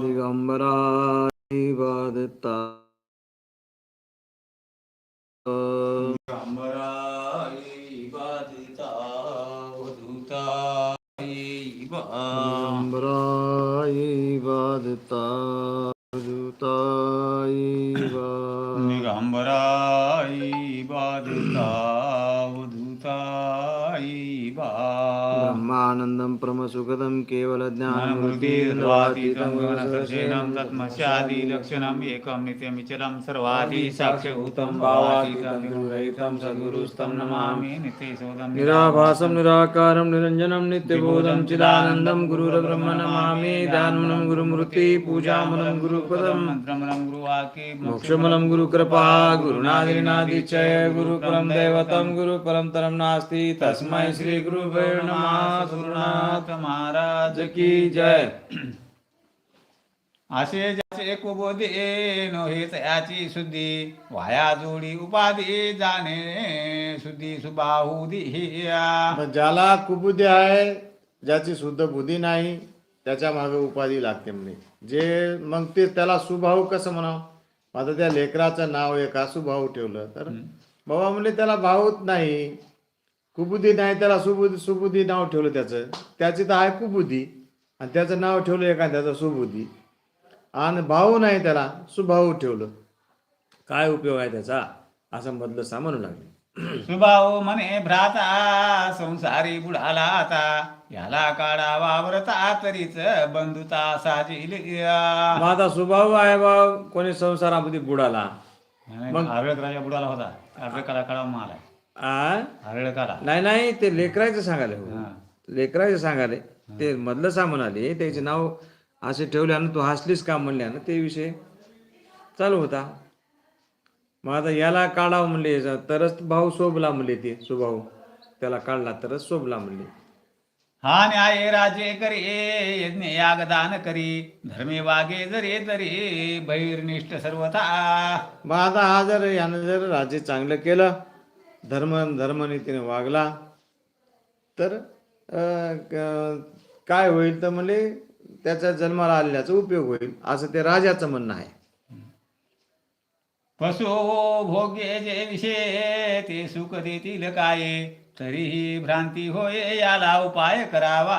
ਦਿਗੰਬਰਾ ਵਾਦਤਾ ਦਿਗੰਬਰਾਈ ਵਾਦਤਾ ਵਦੂਤਾਈ ਵਾਦਤਾ ब्रह्मानन्दं परमसुखदं ज्ञानमृतिर्वातीतं केवलज्ञानमृतिर्वातीतं तत्मस्यादिलक्षणम् एकं नित्यमिचलं सर्वादि साक्षभूतं भावातीतं गुरुरहितं सद्गुरुस्तं नमामि नित्यशोधं निराभासं निराकारं निरञ्जनं नित्यबोधं चिदानन्दं गुरुर्ब्रह्म नमामि दानमनं गुरुमूर्ति पूजामनं गुरुपदम् मंत्रमलं गुरुवाक्ये मोक्षमलं गुरुकृपा गुरुनादिनादिचय गुरुपरं दैवतं गुरुपरं तरं नास्ति तस्मै श्रीगुरुवे नमः गुरुनाथ महाराज की जय। असे ज्याचे कुबोधे नो हे तयाची शुद्धी वाया जोडी उपाधी जाणे शुद्धी सुबाहुदी मग ज्याला कुबुद्धी आहे ज्याची शुद्ध बुद्धी नाही त्याच्यामागे उपाधी लागते म्हणे. जे मग ते त्याला सुभाऊ कसं म्हणावं? आता त्या लेकराचं नाव एका सुभाऊ ठेवलं तर? बाबा म्हणजे त्याला भाऊच नाही. कुबुद्धी नाही त्याला सुबुद्धी सुबुद्धी नाव ठेवलं त्याचं. त्याची तर आहे कुबुद्धी आणि त्याचं नाव ठेवलं एखाद्याचं सुबुद्धी. आणि भाऊ नाही त्याला सुभाऊ ठेवलं. काय उपयोग आहे त्याचा? असं मधलं सा म्हणू लागले. सुभाऊ म्हणे भ्राता संसारी बुडाला आता. याला काढा वावरता तरीच बंधुता साजील मग आता सुभाऊ आहे बा कोणी संसारामध्ये बुडाला? हरळ राजा बुडाला होता. काला काढा माल आहे. आ? नाही नाही ते लेकरायचं सांगाले हो. लेकरायचं सांगाले ते मधलं सा म्हणाले त्याचे नाव असे ठेवल्यानं तू हसलीस का म्हणल्यानं ते विषय चालू होता. मग आता याला काढावं म्हणले तरच भाऊ शोभला म्हणले ते सुभाऊ. त्याला काढला तरच शोभला म्हणले. हा न्याय राजे करी यज्ञ यागदान करी धर्मे वागे जरी तरी बहिर्निष्ठ सर्वथा. मग आता हा जर यानं जर राज्य चांगलं केलं धर्म धर्मनीतीने वागला तर काय होईल तर म्हणजे त्याच्या जन्माला आलेल्याचा उपयोग होईल असं ते राजाचं म्हणणं आहे. पशु भोग्य जे विषय ते सुख देतील काय तरीही भ्रांती होय याला उपाय करावा.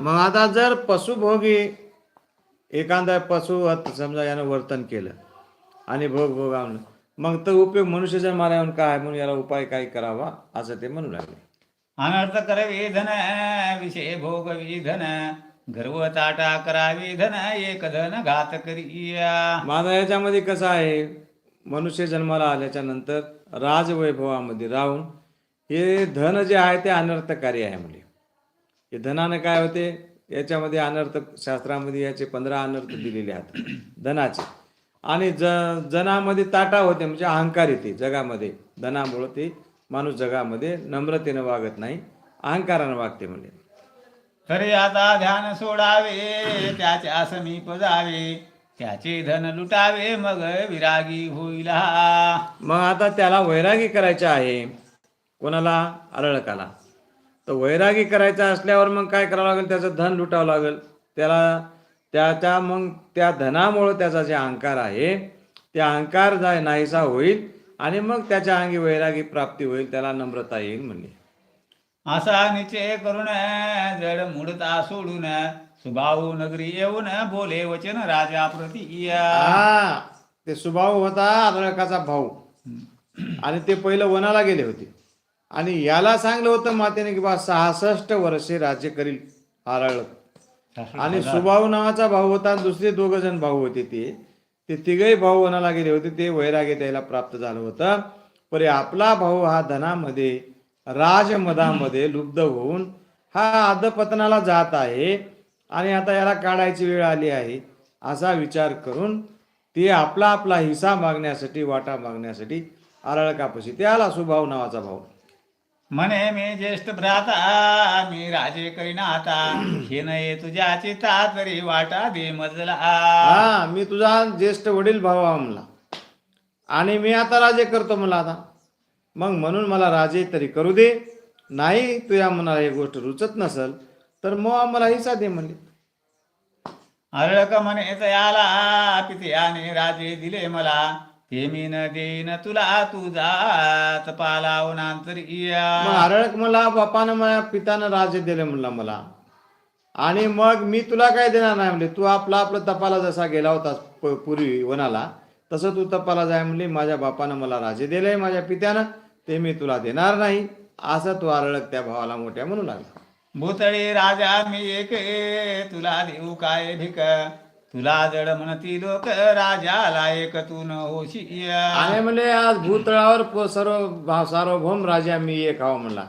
मग आता जर पशुभोगी एखादा पशु समजा यानं वर्तन केलं आणि भोग भोगावलं मग तर उपयोग मनुष्य जन्माला येऊन काय म्हणून याला उपाय काय करावा? असं ते म्हणू लागले. अनर्थ करवे धन विषय भोग विधन गर्व ताटा करावे धन एक धन घात करिया. माझा याच्यामध्ये कसं आहे? मनुष्य जन्माला आल्याच्यानंतर राजवैभवामध्ये राहून हे धन जे आहे ते अनर्थकारी आहे म्हणजे हे धनानं काय होते? याच्यामध्ये अनर्थ शास्त्रामध्ये याचे पंधरा अनर्थ दिलेले आहेत. धनाचे. आणि ज जनामध्ये ताटा होते म्हणजे अहंकार येते जगामध्ये. धनामुळं ते माणूस जगामध्ये नम्रतेनं वागत नाही अहंकारानं वागते म्हणजे तरी आता ध्यान सोडावे त्याच्या समीप जावे त्याचे धन लुटावे मग विरागी होईल. मग आता त्याला वैरागी करायचे आहे. कोणाला? अरळकाला तर वैरागी करायचा असल्यावर मग काय करावं लागेल? त्याचं धन लुटावं लागेल. त्याला त्याच्या मग त्या धनामुळं त्याचा जे अहंकार आहे ते अहंकार जा नाहीसा होईल आणि मग त्याच्या अंगी वैरागी प्राप्ती होईल त्याला नम्रता येईल म्हणजे असा निश्चय करून जड मुडता सोडून सुभाऊ नगरी येऊन बोले वचन राजा प्रती ते सुभाऊ होता अरळकाचा भाऊ. आणि ते पहिलं वनाला गेले होते. आणि याला सांगलं होतं मातेने की बा सहासष्ट वर्षे राज्य करील हरळ आणि सुभाऊ नावाचा भाऊ होता आणि दुसरे दोघ जण भाऊ होते ते. ते तिघही भाऊ वनाला गेले होते ते वैराग्य त्याला प्राप्त झालं होतं. परे आपला भाऊ हा धनामध्ये राजमदामध्ये लुब्ध होऊन हा अधपतनाला जात आहे आणि आता याला काढायची वेळ आली आहे. असा विचार करून ते आपला आपला हिसा मागण्यासाठी वाटा मागण्यासाठी आरळकापशी. ते आला सुभाऊ नावाचा भाऊ. म्हणे मी ज्येष्ठ भ्राता मी राजे करीना आता हे नये तुझ्या चिता तरी वाटा दे मजला. हा मी तुझा ज्येष्ठ वडील भाऊ आहे म्हणला. आणि मी आता राजे करतो मला आता. मग म्हणून मला राजे तरी करू दे. नाही तुझ्या मनाला ही गोष्ट रुचत नसल तर मग आम्हाला हिसा दे म्हणले. अरळक म्हणे तयाला पित्याने राजे दिले मला. ते मी न देईन तुला तुझा तपाला उन्हांतरी मग हरळक मला बापानं माझ्या पितानं राजे दिले म्हणला मला. आणि मग मी तुला काय देणार नाही म्हणले? तू आपला आपला तपाला जसा गेला होतास प- पूर्वी वनाला तसं तू तपाला जाय म्हणले. माझ्या बापानं मला राजे दिले माझ्या पित्यानं ते मी तुला देणार नाही. असं तू हरळक त्या भावाला मोठ्या म्हणू लागला. भूतळी राजा मी एक तुला देऊ काय भिक? तुला जड म्हणती लोक राजाला एक तू न होशी आणि म्हणले आज भूतळावर प- सर्व भा- सार्वभौम राजा मी एक हाव म्हणला.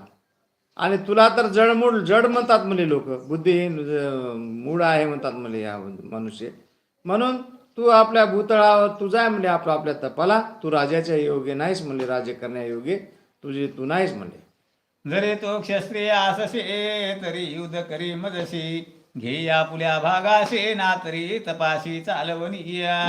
आणि तुला तर जडमूड जड म्हणतात म्हणले लोक. बुद्धिहीन अं, मूड आहे म्हणतात म्हणले या मनुष्य. म्हणून तू आपल्या भूतळावर तू जाय म्हणले आपला आपल्या तपाला. तू राजाच्या योग्य नाहीस म्हणले राज्य करण्यायोग्य तुझे तू नाहीस म्हणले. जरी तो क्षत्रिय अससे तरी युद्ध करी मदशी घे या पुल्या भागाशे ना तरी तपाशी चालवणी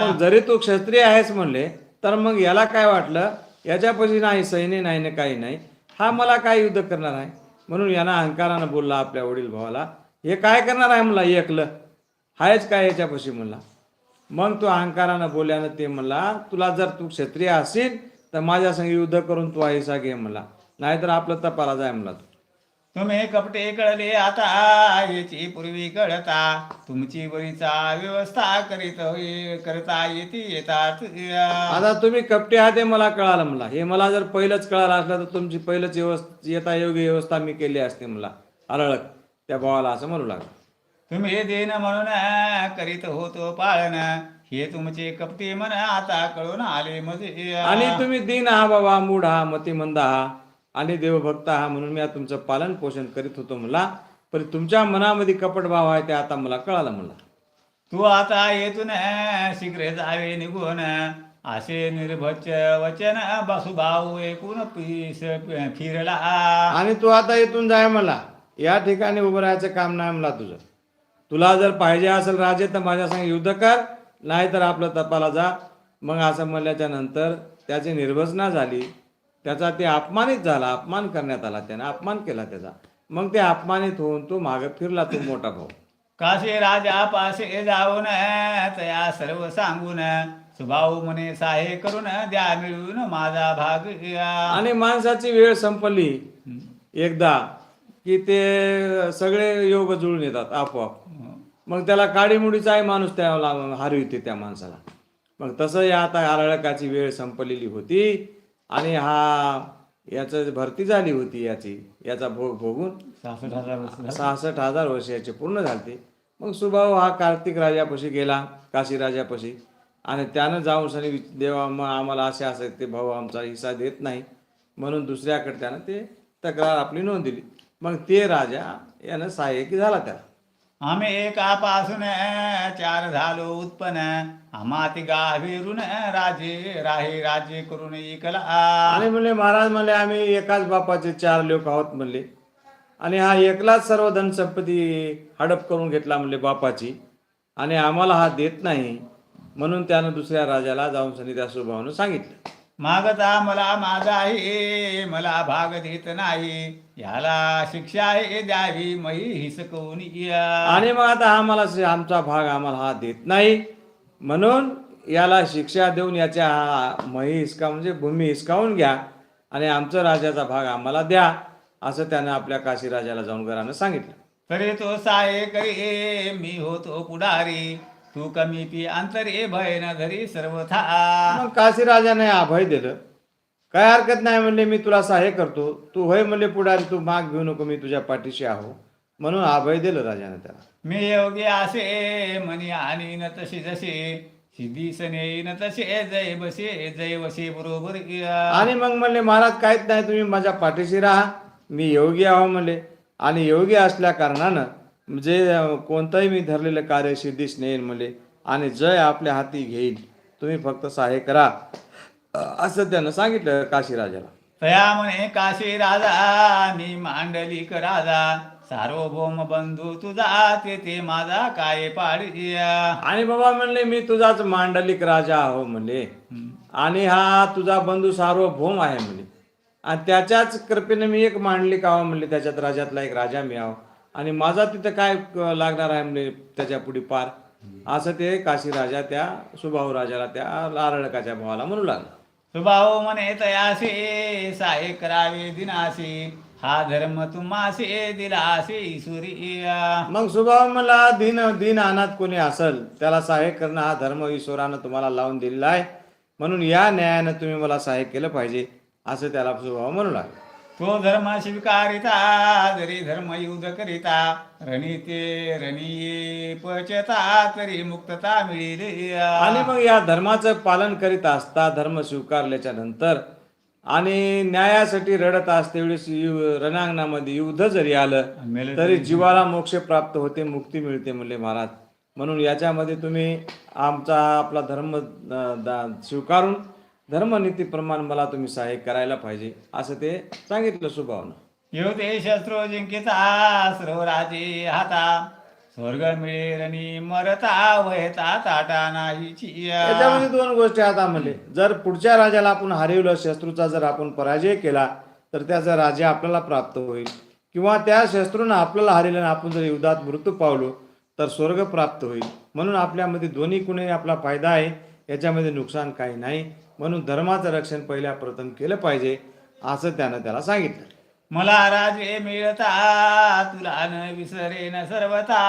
मग जरी तू क्षत्रिय आहेस म्हणले तर मग याला काय वाटलं? याच्यापाशी नाही सैन्य नाही ना काही नाही. हा मला काय युद्ध करणार आहे? म्हणून यानं अहंकारानं बोलला आपल्या वडील भावाला हे काय करणार आहे म्हणला एकलं? हायच काय याच्यापाशी म्हणला? मग तो अहंकारानं बोलल्यानं ते म्हणला तुला जर तू क्षत्रिय असेल तर माझ्या संग युद्ध करून तू आईसा घे म्हणला. नाहीतर आपलं तपाला जाय म्हणला तू. तुम्ही कपटे कळले आता याची पूर्वी कळता. तुमची बरीचा व्यवस्था करीत होई करता येते येतात. आता तुम्ही कपटे आहात हे मला कळालं मला. हे मला जर पहिलंच कळालं असलं तर तुमची पहिलंच व्यवस्था येता योग्य व्यवस्था मी केली असते मला. अरळक त्या भावाला असं म्हणू लागलं. तुम्ही देन म्हणून करीत होतो पाळण. हे तुमचे कपटे मन आता कळून आले म्हणजे आणि तुम्ही दिन हा बाबा मूढ हा मतिमंद हा. आणि देवभक्त हा म्हणून मी तुमचं पालन पोषण करीत होतो मला पण तुमच्या मनामध्ये कपट भाव आहे ते आता मला कळालं मला तू आता येथून शीघ्र जावे निघून. असे निर्भच वचन बासुभाऊ एकूण पीस फिरला. आणि तू आता इथून जाय मला या ठिकाणी उभं राहायचं काम नाही मला तुझं. तुला जर पाहिजे असेल राजे तर माझ्या संग युद्ध कर. नाहीतर आपलं तपाला जा. मग असं म्हणल्याच्या नंतर त्याची निर्भसना झाली. त्याचा ते अपमानित झाला अपमान करण्यात आला त्याने अपमान केला त्याचा. मग ते अपमानित होऊन तो मागे फिरला तो मोठा भाऊ. काशी राजा पासे जाऊन तया सर्व सांगून. सुभाऊ म्हणे साहे करून द्या मिळून माझा भाग आणि माणसाची वेळ संपली. एकदा की ते सगळे योग जुळून येतात आपोआप. मग त्याला काडीमुडीचाही माणूस त्याला हरविते त्या माणसाला. मग तसं या आता आरळकाची वेळ संपलेली होती. आणि हा याचं भरती झाली होती याची याचा भोग भोगून सहासष्ट हजार वर्ष झाले. सहासष्ट हजार वर्ष याचे पूर्ण झालते. मग सुभाऊ हा कार्तिक राजापाशी गेला काशी राजापाशी. आणि त्यानं जाऊन सनी देवा मग आम्हाला असे असे ते भाऊ आमचा हिस्सा देत नाही. म्हणून दुसऱ्याकडे त्यानं ते तक्रार आपली नोंद दिली मग ते राजा यानं सहाय्यकी झाला त्याला. आम्ही एकापासून चार झालो उत्पन्न आम्हा तिघा विरून राजे राहे राजे करून इकला। आणि म्हणले महाराज म्हणले आम्ही एकाच बापाचे चार लोक आहोत म्हणले. आणि हा एकलाच सर्व धनसंपत्ती हडप करून घेतला म्हणले बापाची. आणि आम्हाला हा देत नाही म्हणून त्यानं दुसऱ्या राजाला जाऊन सनी त्या स्वभावानं सांगितलं. मागता मला माझा आहे मला भाग देत नाही. याला शिक्षा आहे द्यावी मही हिसकवून. आणि मग आता मला से- आमचा भाग आम्हाला हा देत नाही. म्हणून याला शिक्षा देऊन याच्या हा मही हिसका म्हणजे भूमी हिसकावून घ्या. आणि आमचा राजाचा भाग आम्हाला द्या असं त्यानं आपल्या काशी राजाला जाऊन घरानं सांगितलं. तरी तो साये करे मी होतो पुढारी. तू कमी पी अंतरे भय न धरी सर्वथा. मग काशी राजाने अभय दिलं. काय हरकत नाही म्हणले मी तुला सहाय्य करतो. तू होय म्हणले पुढारी तू माग घेऊ नको मी तुझ्या पाठीशी आहो. म्हणून अभय दिलं राजाने त्याला. मी योगी असे मनी आणि न तसे जसे सिद्धी सने न तसे जय बसे जय वसे बरोबर. आणि मग म्हणले महाराज काहीच नाही तुम्ही माझ्या पाठीशी राहा. मी योगी आहो म्हणले. आणि योगी असल्या कारणानं जे अं, कोणतंही मी धरलेलं कार्य सिद्धीस नेईल म्हणले आणि जय आपल्या हाती घेईल तुम्ही फक्त सहाय्य करा. असं त्यानं सांगितलं काशीराजाला. तया म्हणे काशी राजा मी मांडलिक राजा सार्वभौम बंधू तुझा ते ते माझा काय पाडी आणि बाबा म्हणले मी तुझाच मांडलिक राजा आहो म्हणले. आणि हा तुझा बंधू सार्वभौम आहे म्हणले. आणि त्याच्याच कृपेने मी एक मांडलिक आहो म्हणले त्याच्यात राजातला एक राजा मी आहो. आणि माझा तिथं काय लागणार आहे म्हणले त्याच्या पुढे पार? असं ते काशी राजा त्या सुभाऊ राजाला त्या आरळकाच्या भावाला म्हणू लागला. सुभाऊ म्हणे तयासे साहे करावे दिनासे हा धर्म तुम्हासे दिलासे ईश्वरी मग सुभाव मला दिन दिन अनाथ कोणी असल त्याला सहाय्य करणं हा धर्म ईश्वरानं तुम्हाला लावून दिलेला आहे. म्हणून या न्यायानं तुम्ही मला सहाय्य केलं पाहिजे. असं त्याला सुभाव म्हणू लागला. तो धर्म स्वीकारिता जरी धर्म युद्ध करिता रणीते रणी पचता तरी मुक्तता मिळेल. आणि मग या धर्माचं पालन करीत असता धर्म स्वीकारल्याच्या नंतर आणि न्यायासाठी रडत असते वेळेस रणांगणामध्ये युद्ध जरी आलं तरी जीवाला मोक्ष प्राप्त होते मुक्ती मिळते म्हणले महाराज. म्हणून याच्यामध्ये तुम्ही आमचा आपला धर्म स्वीकारून धर्मनीतीप्रमाणे मला तुम्ही सहाय्य करायला पाहिजे असं ते सांगितलं सुभावनं. येऊते शस्त्रो जिंकिता सर्व राजे हाता. स्वर्ग मिळे रणी मरता वयता ताटा नाही याच्यामध्ये दोन गोष्टी आता म्हणले. जर पुढच्या राजाला आपण हरवलं शत्रूचा जर आपण पराजय केला तर त्याचा राजा आपल्याला प्राप्त होईल. किंवा त्या शत्रूनं आपल्याला हरवलं आपण जर युद्धात मृत्यू पावलो तर स्वर्ग प्राप्त होईल. म्हणून आपल्यामध्ये दोन्ही कुणी आपला फायदा आहे याच्यामध्ये नुकसान काही नाही. म्हणून धर्माचं रक्षण पहिल्या प्रथम केलं पाहिजे असं त्यानं त्याला सांगितलं. मला राजे मिळता तुला न विसरेन सर्वता.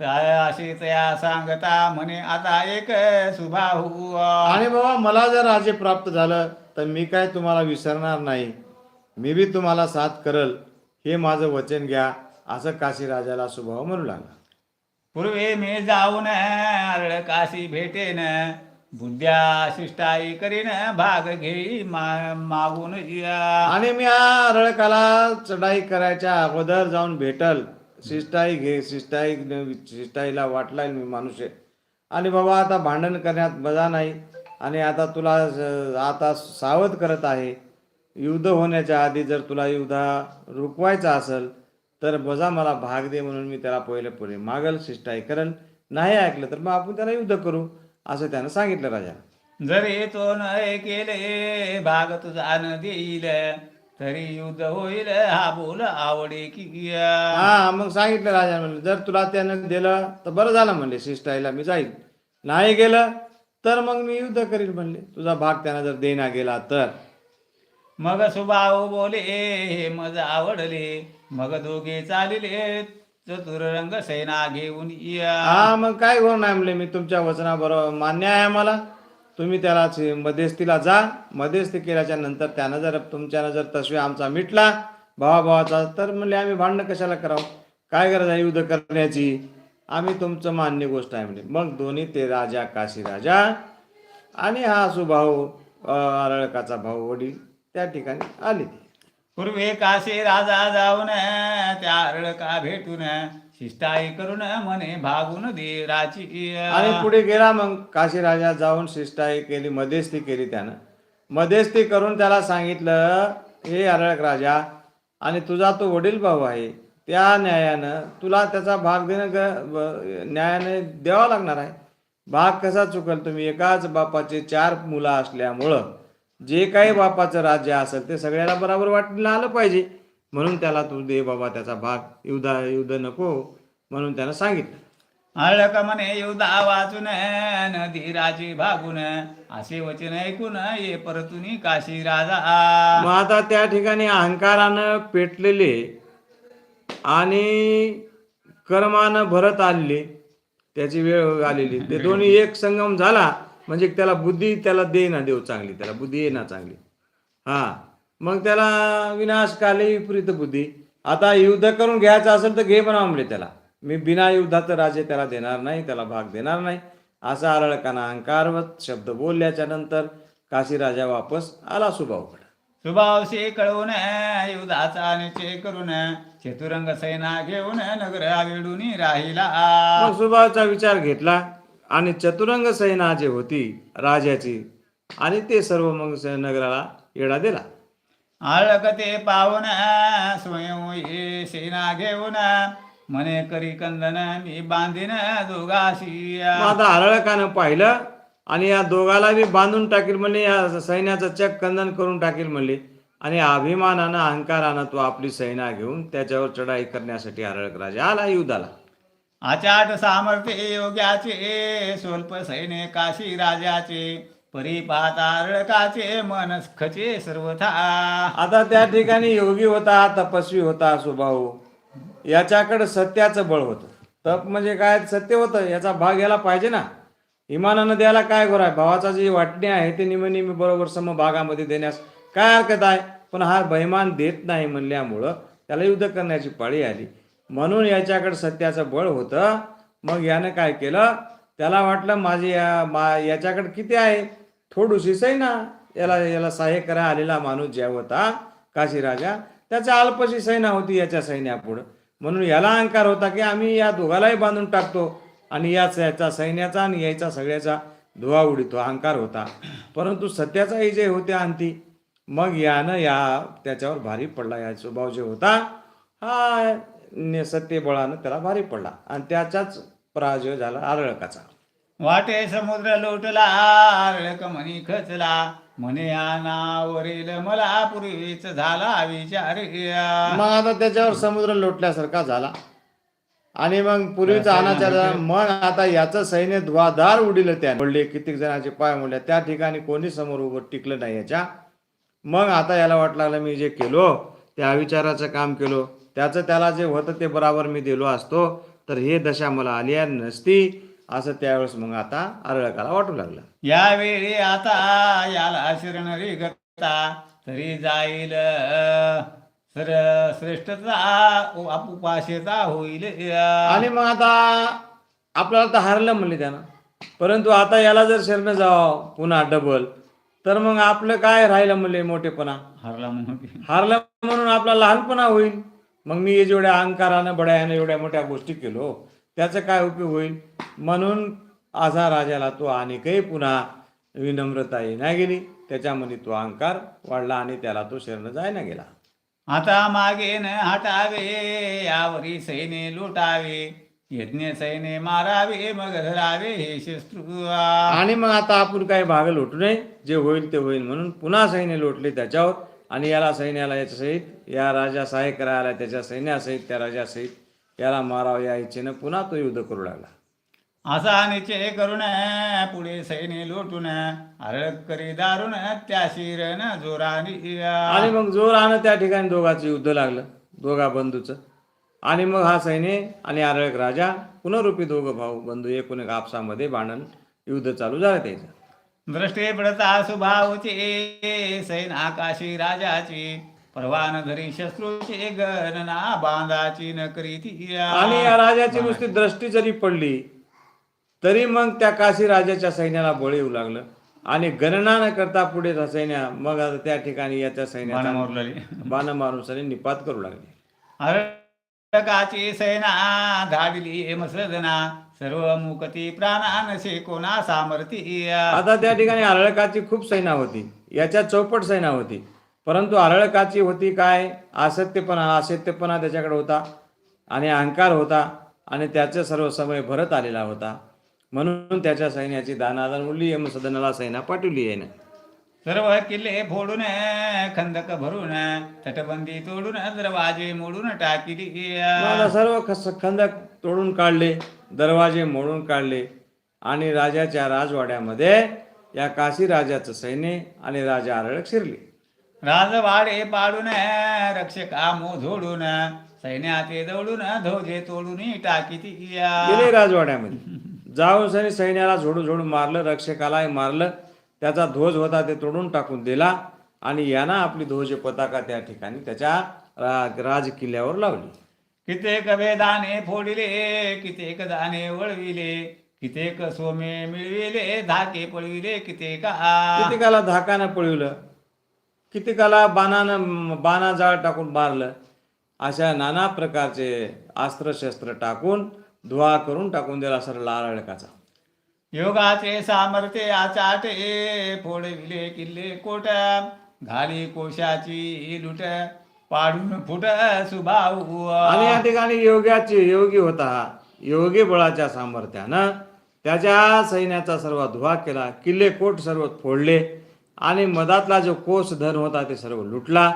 असे तया सांगता म्हणे आता एक सुभाहू. आणि बाबा मला जर राज्य प्राप्त झालं तर मी काय तुम्हाला विसरणार नाही. मी बी तुम्हाला साथ करल. हे माझं वचन घ्या असं काशी राजाला स्वभाव म्हणू लागला. पूर्वे मी जाऊन काशी भेटेन. बुद्ध्या शिष्टाई करीन भाग घेई मा- मागून या. आणि मी हा रळकाला चढाई करायच्या अगोदर जाऊन भेटल. शिष्टाई घे शिष्टाई शिष्टाईला वाटलाय मी माणूस आहे. आणि बाबा आता भांडण करण्यात मजा नाही. आणि आता तुला ज- आता सावध करत आहे. युद्ध होण्याच्या आधी जर तुला युद्ध रुकवायचा असेल तर बजा मला भाग दे म्हणून मी त्याला पहिले पुढे मागल शिष्टाई करल. नाही ऐकलं तर मग आपण त्याला युद्ध करू. असं त्यानं सांगितलं राजा. जरी तो न केले भाग तुझा न देईल तरी युद्ध होईल हा बोल आवडे की. हा मग सांगितलं राजा म्हणलं जर तुला त्यानं दिलं तर बरं झालं म्हणले शिष्टाईला मी जाईल. नाही गेलं तर मग मी युद्ध करील म्हणले. तुझा भाग त्यानं जर देना गेला तर. मग सुभाव बोले हे मज आवडले. मग दोघे चालले चतुरंग सेना घेऊन या. हा मग काय करू नाही म्हणले मी तुमच्या वचनाबरोबर? मान्य आहे आम्हाला. तुम्ही त्याला मध्यस्थीला जा. मध्यस्थी केल्याच्यानंतर त्यानं जर तुमच्यानं जर तसवी आमचा मिटला भावाभावाचा तर म्हणले आम्ही भांडणं कशाला करावं? काय गरज आहे युद्ध करण्याची? आम्ही तुमचं मान्य गोष्ट आहे म्हणजे मग दोन्ही ते राजा काशी राजा आणि हा सुभाऊ अं, अरळकाचा भाऊ वडील त्या ठिकाणी आले. पूर्वे काशी राजा जाऊन त्या अरळका भेटून शिष्टाई करून म्हणे भागून दे राची. आणि पुढे गेला मग काशी राजा जाऊन शिष्टाई केली मध्यस्थी केली त्यानं. मध्यस्थी करून त्याला सांगितलं हे अरळक राजा आणि तुझा तो वडील भाऊ आहे त्या न्यायानं तुला त्याचा भाग देणं ग- न्यायाने द्यावा लागणार आहे. भाग कसा चुकल तुम्ही? एकाच बापाचे चार मुलं असल्यामुळं. जे काही बापाचं राज्य असेल ते सगळ्याला बरोबर वाटलं आलं पाहिजे. म्हणून त्याला तू दे बाबा त्याचा भाग. युद्ध युद्ध नको म्हणून त्यानं सांगितलं. अळक म्हणे युधा वाचून नदी राजी भागून असे वचन ऐकून ये परतुनी काशी राजा. मग आता त्या ठिकाणी अहंकारानं पेटलेले आणि कर्मानं भरत आलेले त्याची वेळ आलेली. ते दोन्ही एक संगम झाला. म्हणजे त्याला बुद्धी त्याला दे ना देव चांगली त्याला बुद्धी ये ना चांगली. हा. मग त्याला विनाशकाली विपरीत बुद्धी. आता युद्ध करून घ्यायचं असेल तर घे म्हणा म्हणले त्याला. मी बिना युद्धात राजे त्याला देणार नाही त्याला भाग देणार नाही. असा अरळकाना अहंकारवत शब्द बोलल्याच्या नंतर काशी राजा वापस आला सुभाऊकडे सुभावशी कळवून युधाचा निश्चय करून चतुरंग सेना घेऊन नगर वेडून राहिला सुभाचा विचार घेतला. आणि चतुरंग सेना जी होती राजाची आणि ते सर्व मग नगराला येडा दिला. आळक ते पाहून स्वयं सेना घेऊन म्हणे करी कंदन मी बांधीन दोघाशी. आता हरळकानं पाहिलं आणि या दोघाला बी बांधून टाकील म्हणले या सैन्याचं चक कंदन करून टाकील म्हणले आणि अभिमानानं अहंकारानं तो आपली सैना घेऊन त्याच्यावर चढाई करण्यासाठी हरळक राजा आला युद्धाला. आचाट सामर्थ्य योग्याचे स्वल्प सैन्य काशी राजाचे परिपातारळकाचे पाहता रळकाचे मनस्खचे सर्वथा. आता त्या ठिकाणी योगी होता तपस्वी होता सुभाऊ. याच्याकडे सत्याचं बळ होतं. तप म्हणजे काय? सत्य होतं. याचा भाग यायला पाहिजे ना. इमानानं द्यायला काय गोर आहे? भावाचा जी वाटणी आहे ते निम निम बरोबर समभागामध्ये देण्यास काय हरकत आहे? पण हा बहिमान देत नाही म्हणल्यामुळं त्याला युद्ध करण्याची पाळी आली. म्हणून याच्याकडे सत्याचं बळ होतं. मग यानं काय केलं? त्याला वाटलं माझी या मा याच्याकडे किती आहे? थोडीशी सैना याला याला सहाय्य करा आलेला माणूस ज्या होता काशी राजा त्याचा अल्पशी सैना होती याच्या सैन्यापुढं. म्हणून याला अहंकार होता की आम्ही या दोघालाही बांधून टाकतो. आणि याच याचा सैन्याचा आणि याचा सगळ्याचा धुवा उडितो अहंकार होता. परंतु सत्याचा विजय होते अंती मग यानं या त्याच्यावर भारी पडला. या स्वभाव जे होता हा ने- सत्यबळानं त्याला भारी पडला. आणि त्याचाच पराजय झाला आरळकाचा. वाटे समुद्र लोटला रळक म्हणी खचला. म्हणे नावरील मला पूर्वीच झाला विचार मग आता त्याच्यावर समुद्र लोटल्यासारखा झाला. आणि मग पूर्वीचा अनाचार झाला. मग आता याचं सैन्य धुवाधार उडिलं त्या मोडले कित्येक जणांचे पाय मोडले. त्या ठिकाणी कोणी समोर उभं टिकलं नाही याच्या. मग आता याला वाट लागलं मी जे केलो त्या विचाराचं काम केलो त्याचं त्याला जे होतं ते बराबर मी दिलो असतो. तर हे दशा मला आली आहे नसती. असं त्यावेळेस मग आता आरळकाला वाटू लागलं. यावेळी आता याला शरण रिगता तरी जाईल सर श्रेष्ठता उपाशेता होईल. आणि मग आता आपल्याला तर हारलं म्हणले त्यानं. परंतु आता याला जर शरण जावं पुन्हा डबल तर मग आपलं काय राहिलं म्हणले मोठेपणा? हरला म्हणून. हारलं म्हणून आपला लहानपणा होईल. मग मी जेवढ्या अहंकारानं बड्यानं एवढ्या मोठ्या गोष्टी केलो त्याचा काय उपयोग होईल? म्हणून असा राजाला तो आणि काही पुन्हा विनम्रता येण्या गेली. त्याच्यामध्ये तो अहंकार वाढला आणि त्याला तो शरण जायना गेला. आता मागे न हटावे यावरी सैने लुटावे यज्ञ सैने मारावे मग धरावे हे शस्त्रू आणि मग आता आपण काही भाग लोटू नये. जे होईल ते होईल म्हणून पुन्हा सैन्य लोटले त्याच्यावर. आणि याला सैन्याला याच्या सहित या राजा सहाय्य करायला त्याच्या सैन्यासहित त्या राजासहित याला मारावं या इच्छेनं पुन्हा तो युद्ध करू लागला. असा निश्चय करून पुढे सैने लोटून अरळ करी दारुण त्या शिरण जोरानी आणि मग जोरानं त्या ठिकाणी दोघांचं युद्ध लागलं दोघा बंधूचं. आणि मग हा सैन्य आणि आरळक राजा पुनरुपी दोघं भाऊ बंधू एकूण एक आपसामध्ये भांडण युद्ध चालू झालं त्याचं. दृष्टी पडता सुभावचे सैन आकाशी राजाची परवान धरी शस्त्रूचे गणना बांधाची न करीती आणि या राजाची नुसती दृष्टी जरी पडली तरी मग त्या काशी राजाच्या सैन्याला बळ येऊ लागलं. आणि गणना न करता पुढे सैन्या मग आता त्या ठिकाणी याच्या सैन्याचा मोरलेली बाण मारून सैन्य निपात करू लागले. अरकाची सैना धाडली हेमसदना सर्व मुकती प्राणान कोणा सामर्थी आता त्या ठिकाणी आरळकाची खूप सैना होती. याच्या चौपट सैना होती. परंतु आरळकाची होती काय? आसक्तपणा आसक्तपणा त्याच्याकडे होता आणि अहंकार होता आणि त्याचे सर्व समय भरत आलेला होता. म्हणून त्याच्या सैन्याची दानादान उडली यम सदनाला सैना पाठवली आहे सर्व किल्ले फोडून खंदक भरून तटबंदी तोडून दरवाजे मोडून टाकिली सर्व खंदक तोडून काढले. दरवाजे मोडून काढले आणि राजाच्या राजवाड्यामध्ये या काशी राजाचं सैन्य आणि राजा आरळक शिरले. राजवाडे पाडून रक्षका मो झोडून सैन्याचे दौडून ध्वजे तोडून टाकिती गेले राजवाड्यामध्ये. जाऊन सनी सैन्याला झोडू झोडू मारलं रक्षकालाही मारलं. त्याचा ध्वज होता ते तोडून टाकून दिला आणि यानं आपली ध्वज पताका त्या ठिकाणी त्याच्या राज किल्ल्यावर लावली. कित्येक वेदाने फोडिले कित्येक दाने वळविले कित्येक सोमे मिळविले धाके पळविले कित्येका कितीकाला धाकानं पळवलं? कितीकाला बाणानं बाणा जाळ टाकून मारलं? अशा नाना प्रकारचे अस्त्रशस्त्र टाकून धुवा करून टाकून दिला सरळ आरळकाचा योगाचे सामर्थ्य आचाटे फोडविले किल्ले कोट घाली कोशाची लुट पाडून फुट सुभाऊ आणि या ठिकाणी योग्याचे योगी होता योगी बळाच्या सामर्थ्यानं त्याच्या सैन्याचा सर्व धुवा केला किल्ले कोट सर्व फोडले आणि मधातला जो कोस धन होता ते सर्व लुटला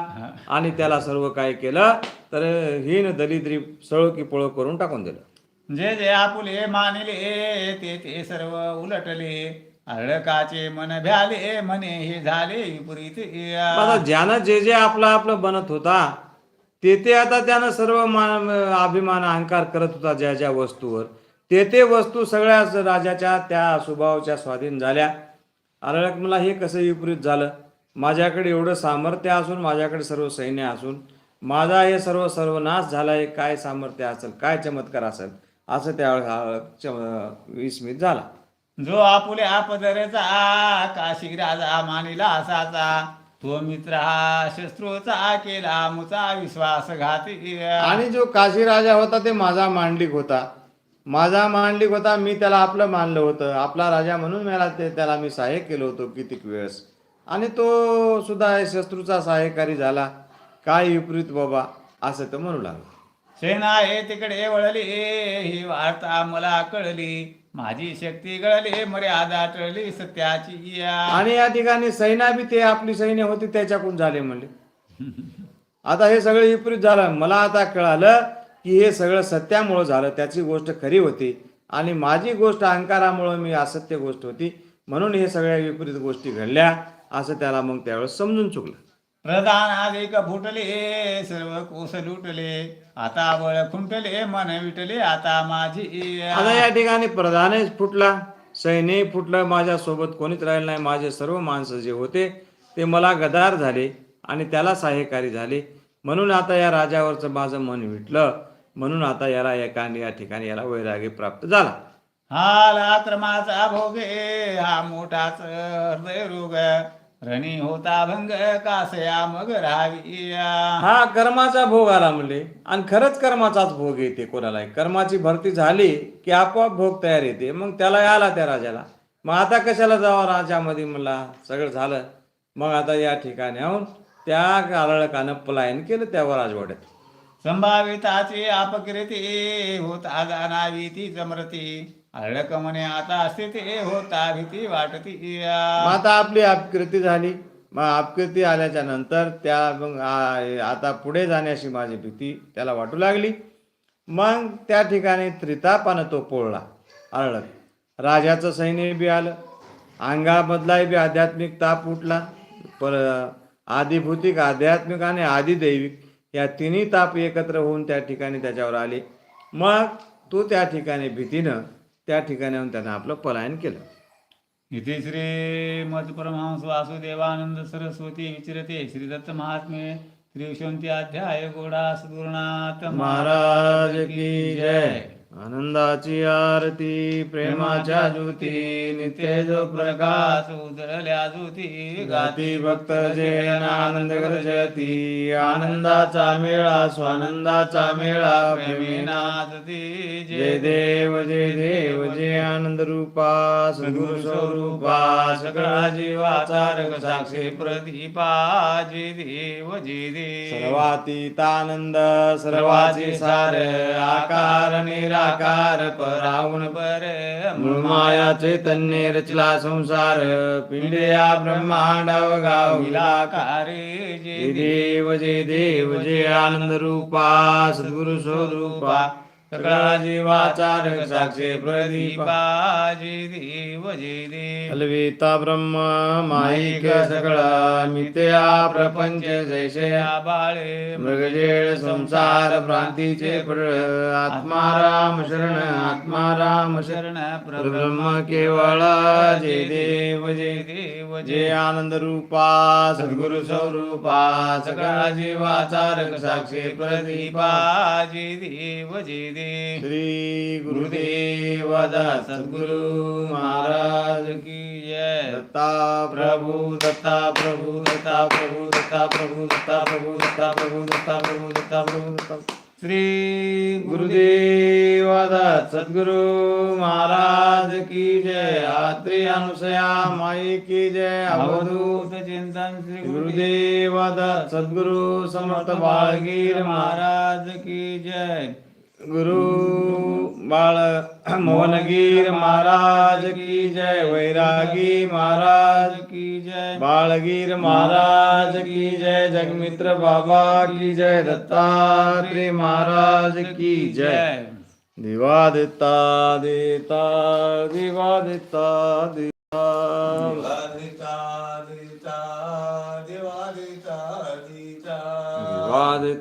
आणि त्याला सर्व काय केलं तर हीन दलिद्री सळो की पळो करून टाकून दिलं. जे जे आपुले मानिले ते ते सर्व उलटले. अळकाचे मन भ्याले म्हणे हे झाले विपरीत आता ज्यानं जे जे आपलं आपलं बनत होता ते ते आता त्यानं सर्व मान अभिमान अहंकार करत होता ज्या ज्या वस्तूवर. ते ते वस्तू सगळ्या राजाच्या त्या स्वभावाच्या स्वाधीन झाल्या. अरळक मला हे कसं विपरीत झालं? माझ्याकडे एवढं सामर्थ्य असून माझ्याकडे सर्व सैन्य असून माझा हे सर्व सर्वनाश झाला आहे काय सामर्थ्य असेल काय चमत्कार असेल असं त्यावेळेस विस्मित झाला. जो आपुले आपदरचा काशी राजा मानिला असाचा तो मित्र हा शत्रूचा केला मुचा विश्वासघाती आणि जो काशी राजा होता ते माझा मांडलिक होता. माझा मांडलिक होता मी त्याला आपलं मानलं होतं. आपला राजा म्हणून मला ते त्याला मी सहाय्य केलं होतं कितीक वेळेस. आणि तो सुद्धा शत्रूचा सहाय्यकारी झाला. काय विपरीत बाबा असं तर म्हणू लागला. सेना हे तिकडे वळली ही वार्ता मला कळली. माझी शक्ती गळली मर्यादा टळली सत्याची आणि या ठिकाणी सैना बी ते आपली सैन्य होती त्याच्याकडून झाले म्हणले. आता हे सगळं विपरीत झालं. मला आता कळालं की हे सगळं सत्यामुळं झालं त्याची गोष्ट खरी होती. आणि माझी गोष्ट अहंकारामुळं मी असत्य गोष्ट होती. म्हणून हे सगळ्या विपरीत गोष्टी घडल्या असं त्याला मग त्यावेळेस समजून चुकलं. प्रधान अधिक फुटले सर्व कोस लुटले. आता बळ खुंटले मन विटले आता माझी या. आता या ठिकाणी प्रधानच फुटला सैन्यही फुटलं माझ्या सोबत कोणीच राहिलं नाही माझे सर्व माणसं जे होते ते मला गदार झाले आणि त्याला सहाय्यकारी झाले. म्हणून आता या राजावरचं माझं मन विटलं. म्हणून आता याला एका या ठिकाणी याला वैराग्य प्राप्त झाला. हा क्रमाचा भोगे हा मोठाच हृदय रोग रणी होता भंग कासया मग राहावी या. हा कर्माचा भोग आला म्हणले. आणि खरंच कर्माचाच भोग येते कोणालाही. कर्माची भरती झाली की आपोआप भोग तयार येते. मग त्याला आला त्या राजाला. मग आता कशाला जावं राजामध्ये म्हणला? सगळं झालं. मग आता या ठिकाणी येऊन त्या कारळकानं पलायन केलं त्या राजवाड्यात. संभाविताची अपकृती होता जाणावी ती जमरती. अळक म्हणे आता असे ते होता भीती वाटती मग आता आपली अपकृती झाली. मग अपकृती आल्याच्यानंतर त्या मग आ- आता पुढे जाण्याची माझी भीती त्याला वाटू लागली. मग त्या ठिकाणी त्रितापानं तो पोळला अरळक राजाचं सैन्य बी आलं. अंगामधलाही बी आध्यात्मिक ताप उठला. पर आदिभूतिक आध्यात्मिक आणि आदिदैविक या तिन्ही ताप एकत्र होऊन त्या ठिकाणी त्याच्यावर आले. मग तो त्या ठिकाणी भीतीनं त्या ठिकाणी त्यानं आपलं पलायन केलं. इथे श्री मद परमहंस वासुदेवानंद सरस्वती विचरते. श्री दत्त महात्मे श्री अध्याय गोडा सद्गुरुनाथ महाराज की जय. आनंदाची आरती प्रेमाच्या ज्योती नित्य जो प्रकाश उजळल्या ज्योती गाती भक्त जय आनंद गरजती. आनंदाचा मेळा स्वानंदाचा मेळा प्रेमेना नाचती जय देव जय देव जय आनंद रूपा सद्गुरु स्वरूपा सगळा जीवाचा रग साक्षी प्रदीपा जे देव जे देव. सर्वातीतानंद सर्वाचे सार आकार निरा निराकार परावण पर माया चैतन्य रचला संसार पिंडया ब्रह्मांड गाव विलाकारे जे देव जय देव जय आनंद रूपा सद्गुरु स्वरूपा सकळा जीवाचा रग साक्षी देव अलविता ब्रह्म माईक सकळा मित्या प्रपंच जैशया। बाळे मृगजेळ संसार भ्रांतीचे पड आत्माराम शरण आत्माराम शरण शरण ब्रह्म केवळ जय देव जय देव जय आनंद रूपा सद्गुरु स्वरूपा। सकळा जीवाचा रग साक्षी प्रदीपा जे देव जे देव श्री गुरुदेव सद्गुरु महाराज की जय। दत्ता प्रभु दत्ता प्रभु दत्ता प्रभु दत्ता प्रभु दत्ता प्रभु दत्ता प्रभु दत्ता प्रभु दत्ता प्रभु दत्ता श्री गुरुदेव सद्गुरु महाराज की जय। आत्री अनुसया माई की जय। अवधूत चिंतन श्री गुरुदेव सद्गुरु समर्थ महाराज महाराज की जय। गुरु बाळ मोहनगीर महाराज की जय वैरागी महाराज की जय बाळगीर महाराज की जय जगमित्र बाबा की जय दत्तात्रय महाराज की जय। दिवा देता देता दिवा देता देता। देवा देता देता देवा देता देता। दिवा देता।